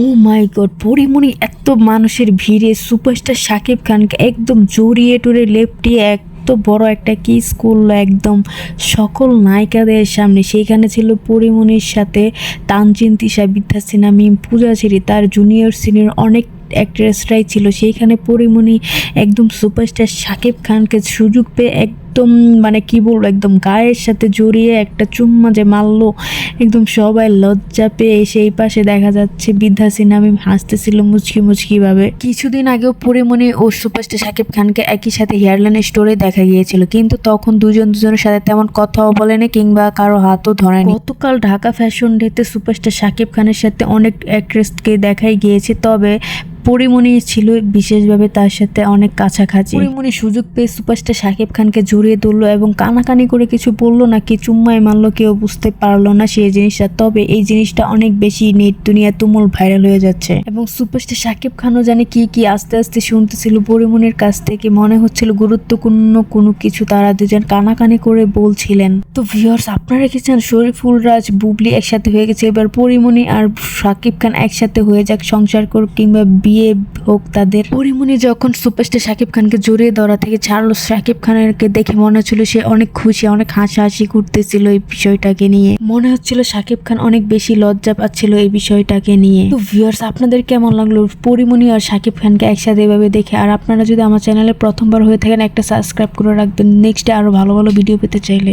ও মাই god, Pori Moni এত মানুষের ভিড়ে, সুপারস্টার সাকিব খানকে একদম জড়িয়ে টুরে লেপটিয়ে এত বড় একটা কিস করল একদম সকল নায়িকাদের সামনে। সেইখানে ছিল পরিমণির সাথে তানজিন, তিশা, বিদ্যা সিনহা, মিম, পূজা ছেড়ি তার জুনিয়র সিনিয়র অনেক অ্যাক্ট্রেসরাই ছিল। সেইখানে পরিমণি একদম সুপারস্টার শাকিব খানকে সুযোগ পেয়ে একদম মানে কি বলব, একদম গায়ের সাথে জড়িয়ে একটা চুম্মা যে মারলো, একদম সবাই লজ্জা পেয়ে সেই পাশে দেখা যাচ্ছে বিদ্যা সিনহা হাসতেছিল মুচকি মুচকি ভাবে। কিছুদিন আগেও পরিমণি ও সুপারস্টার সাকিব খানকে একই সাথে হেয়ারলাইন স্টোরে দেখা গিয়েছিল, কিন্তু তখন দুজন দুজনের সাথে তেমন কথাও বলেনি কিংবা কারও হাতও ধরেনি। গতকাল ঢাকা ফ্যাশন ডেতে সুপারস্টার সাকিব খানের সাথে অনেক অ্যাক্ট্রেসকে দেখাই গিয়েছে, তবে পরিমণি ছিল বিশেষভাবে তার সাথে অনেক কাছাকাছি। পরিমণি সুযোগ পেয়ে সুপারস্টার শাকিব খানকে জড়িয়ে ধরলো এবং কানাকানি করে কিছু বলল না কি চুম্মাই মারলো কেউ বুঝতে পারল না সেই জিনিসটা। তবে এই জিনিসটা অনেক বেশি নেট দুনিয়া তুমুল ভাইরাল হয়ে যাচ্ছে। এবং সুপারস্টার শাকিব খানও জানে কি কি আস্তে আস্তে শুনতেছিল। পরিমণির কাছ থেকে মনে হচ্ছিল গুরুত্বপূর্ণ কোনো কিছু তারা দুজন কানাকানি করে বলছিলেন। তো ভিউয়ার্স আপনারা কি চান শরীফুল রাজ বুবলি একসাথে হয়ে গেছে? এবার পরিমণি আর শাকিব খান একসাথে হয়ে যাক সংসার করুক কিংবা বিয়ে হোক তাদের। পরিমণি যখন সুপারস্টার শাকিব খানকে জড়িয়ে ধরা থেকে ছাড়লো, শাকিব খানকে দেখে মনে হচ্ছিল সে অনেক খুশি, অনেক হাসাহাসি করতেছিল এই বিষয়টাকে নিয়ে। মনে হচ্ছিল শাকিব খান অনেক বেশি লজ্জা পাচ্ছিল এই বিষয়টাকে নিয়ে। তো ভিউয়ার্স আপনাদের কেমন লাগল পরিমণি আর শাকিব খানকে একসাথে এভাবে দেখে? আর আপনারা যদি আমার চ্যানেলে প্রথমবার হয়ে থাকেন, একটা সাবস্ক্রাইব করে রাখবেন। নেক্সটে আরও ভালো ভালো ভিডিও পেতে চাইলে।